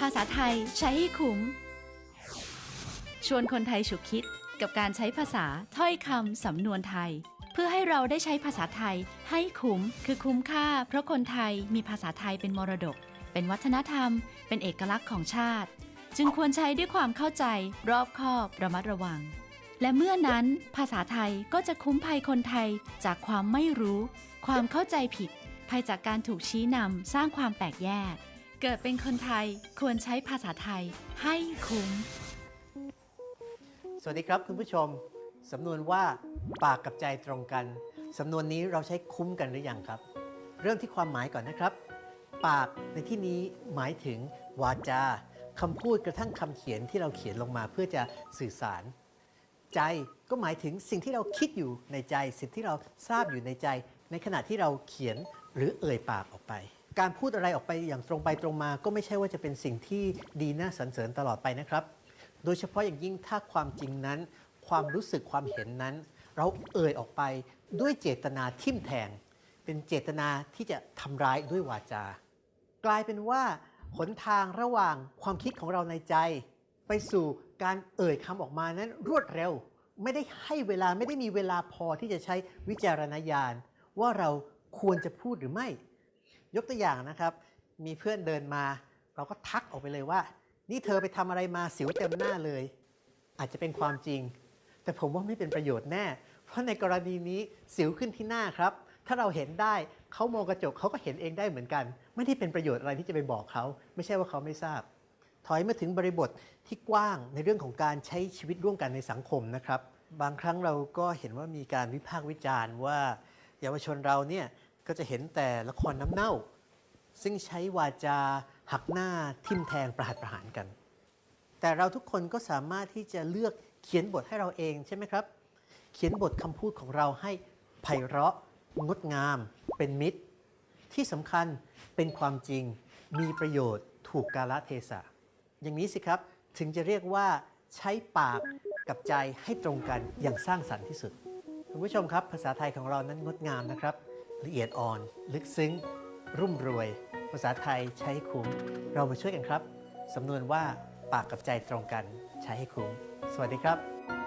ภาษาไทยใช้ให้คุ้ม ชวนคนไทยฉุกคิดกับการใช้ภาษาถ้อยคำสำนวนไทย เพื่อให้เราได้ใช้ภาษาไทยให้คุ้ม คือคุ้มค่า เพราะคนไทยมีภาษาไทยเป็นมรดก เป็นวัฒนธรรม เป็นเอกลักษณ์ของชาติ จึงควรใช้ด้วยความเข้าใจ รอบคอบระมัดระวัง และเมื่อนั้น ภาษาไทยก็จะคุ้มภัยคนไทยจากความไม่รู้ ความเข้าใจผิดภัยจากการถูกชี้นำสร้างความแตกแยก เกิดเป็นคนไทยควรใช้ภาษาไทยให้คุ้ม สวัสดีครับคุณผู้ชม สำนวนว่าปากกับใจตรงกัน สำนวนนี้เราใช้คุ้มกันหรือยังครับ เริ่มที่ความหมายก่อนนะครับ ปากในที่นี้หมายถึงวาจาคำพูดกระทั่งคำเขียนที่เราเขียนลงมาเพื่อจะสื่อสาร ใจก็หมายถึงสิ่งที่เราคิดอยู่ในใจ สิ่งที่เราทราบอยู่ในใจ ในขณะที่เราเขียนหรือเอ่ยปากออกไป การพูดอะไรออกไปอย่างตรงไปตรงมา ก็ไม่ใช่ว่าจะเป็นสิ่งที่ดีน่าสรรเสริญตลอดไปนะครับ โดยเฉพาะอย่างยิ่งถ้าความจริงนั้น ความรู้สึกความเห็นนั้น เราเอ่ยออกไปด้วยเจตนาทิ่มแทง เป็นเจตนาที่จะทำร้ายด้วยวาจา กลายเป็นว่าหนทางระหว่างความคิดของเราในใจ ไปสู่การเอ่ยคำออกมานั้นรวดเร็ว ไม่ได้ให้เวลาไม่ได้มีเวลาพอที่จะใช้วิจารณญาณ ว่าเราควรจะพูดหรือไม่ ยกตัวอย่างนะครับ มีเพื่อนเดินมา เราก็ทักออกไปเลยว่า นี่เธอไปทำอะไรมาสิวเต็มหน้าเลย อาจจะเป็นความจริง แต่ผมว่าไม่เป็นประโยชน์แน่ เพราะในกรณีนี้สิวขึ้นที่หน้าครับ ถ้าเราเห็นได้เขามองกระจกเขาก็เห็นเองได้เหมือนกัน ไม่ได้เป็นประโยชน์อะไรที่จะไปบอกเขา ไม่ใช่ว่าเขาไม่ทราบ ถอยมาถึงบริบทที่กว้างในเรื่องของการใช้ชีวิตร่วมกันในสังคมนะครับ บางครั้งเราก็เห็นว่ามีการวิพากษ์วิจารณ์ว่าเยาวชนเราเนี่ย ก็จะเห็นแต่ละครน้ำเน่า ซึ่งใช้วาจาหักหน้าทิมแทงประหัตประหารกัน แต่เราทุกคนก็สามารถที่จะเลือกเขียนบทให้เราเองใช่ไหมครับ เขียนบทคำพูดของเราให้ไพเราะ งดงาม เป็นมิตร ที่สำคัญเป็นความจริง มีประโยชน์ ถูกกาลเทศะ อย่างนี้สิครับ ถึงจะเรียกว่าใช้ปากกับใจให้ตรงกันอย่างสร้างสรรค์ที่สุด คุณผู้ชมครับ ภาษาไทยของเรานั้นงดงามนะครับ ละเอียดอ่อน ลึกซึ้ง รุ่มรวย ภาษาไทยใช้ใคุ้ม เรามาช่วยกันครับ สำนวนว่าปากกับใจตรงกันใช้ให้คุ้ม สวัสดีครับ